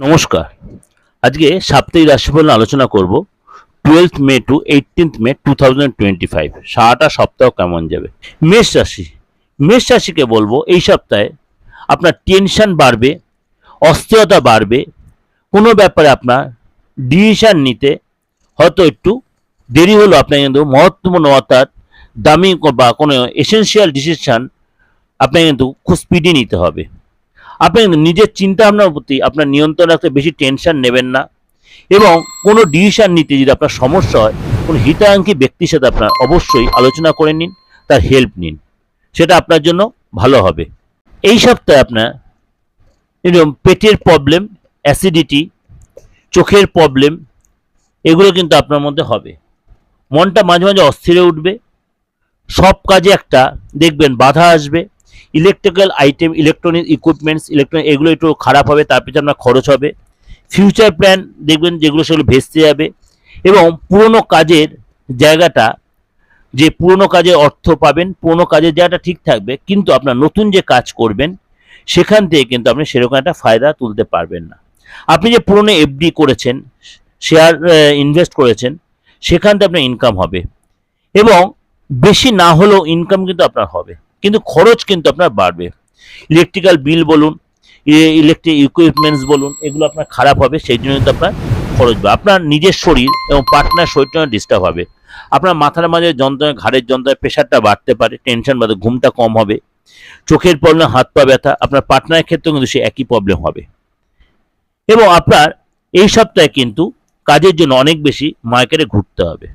নমস্কার। আজকে সাপ্তাহিক রাশিফল আলোচনা করব। Twelfth May to eighteenth May two thousand twenty five সারাটা সপ্তাহ কেমন যাবে? মেষ রাশি। মেষ রাশিকে বলব, এই সপ্তাহে আপনার টেনশন বাড়বে, অস্থিরতা বাড়বে। কোনো ব্যাপারে আপনার ডিসিশন নিতে হয়তো একটু দেরি হলো, আপনার কিন্তু মহত্বপূর্ণ অর্থাৎ দামি বা কোনো এসেনশিয়াল ডিসিশন আপনাকে কিন্তু খুব স্পিডি নিতে হবে। আপনি নিজের চিন্তা ভাবনার প্রতি আপনার নিয়ন্ত্রণ রাখতে বেশি টেনশন নেবেন না। এবং কোনো ডিসিশন নিতে যদি আপনার সমস্যা হয়, কোনো হিতাকাঙ্ক্ষী ব্যক্তির সাথে আপনার অবশ্যই আলোচনা করে নিন, তার হেল্প নিন। সেটা আপনার জন্য ভালো হবে। এই সপ্তাহে আপনার এরকম পেটের প্রবলেম অ্যাসিডিটি চোখের প্রবলেম এগুলো কিন্তু আপনার মধ্যে হবে। মনটা মাঝে মাঝে অস্থিরে উঠবে। সব কাজে একটা দেখবেন বাধা আসবে। Electrical item electronic equipments electronic এগুলো একটু খারাপ হবে, তার পিছনে আপনার খরচ হবে। ফিউচার প্ল্যান দেখবেন যেগুলো সেগুলো ভেস্তে যাবে। এবং পুরনো কাজের জায়গাটা, যে পুরনো কাজে অর্থ পাবেন, পুরনো কাজের জায়গাটা ঠিক থাকবে, কিন্তু আপনার নতুন যে কাজ করবেন, সেখান থেকে কিন্তু আপনি সেরকম একটা ফায়দা তুলতে পারবেন না। আপনি যে পুরনো এফডি করেছেন শেয়ার ইনভেস্ট করেছেন, সেখান থেকে আপনার ইনকাম হবে। এবং বেশি না হলেও ইনকাম কিন্তু আপনার হবে। কিন্তু খরচ কিন্তু আপনার বাড়বে। ইলেকট্রিক্যাল বিল বলুন ইলেকট্রিক ইকুইপমেন্টস বলুন, এগুলো আপনার খারাপ হবে, সেই জন্য কিন্তু আপনার খরচ বাড়বে। আপনার নিজের শরীর এবং পার্টনার শরীরটা ডিস্টার্ব হবে। আপনার মাথার মাঝে যন্ত্রণা, ঘাড়ের যন্ত্রণা প্রেশারটা বাড়তে পারে টেনশন বাড়বে ঘুমটা কম হবে। চোখের প্রবলেম হাত পা ব্যথা, আপনার পার্টনারের ক্ষেত্রেও কিন্তু সে একই প্রবলেম হবে। এবং আপনার এই সপ্তাহে কিন্তু কাজের জন্য অনেক বেশি মার্কেটে ঘুরতে হবে।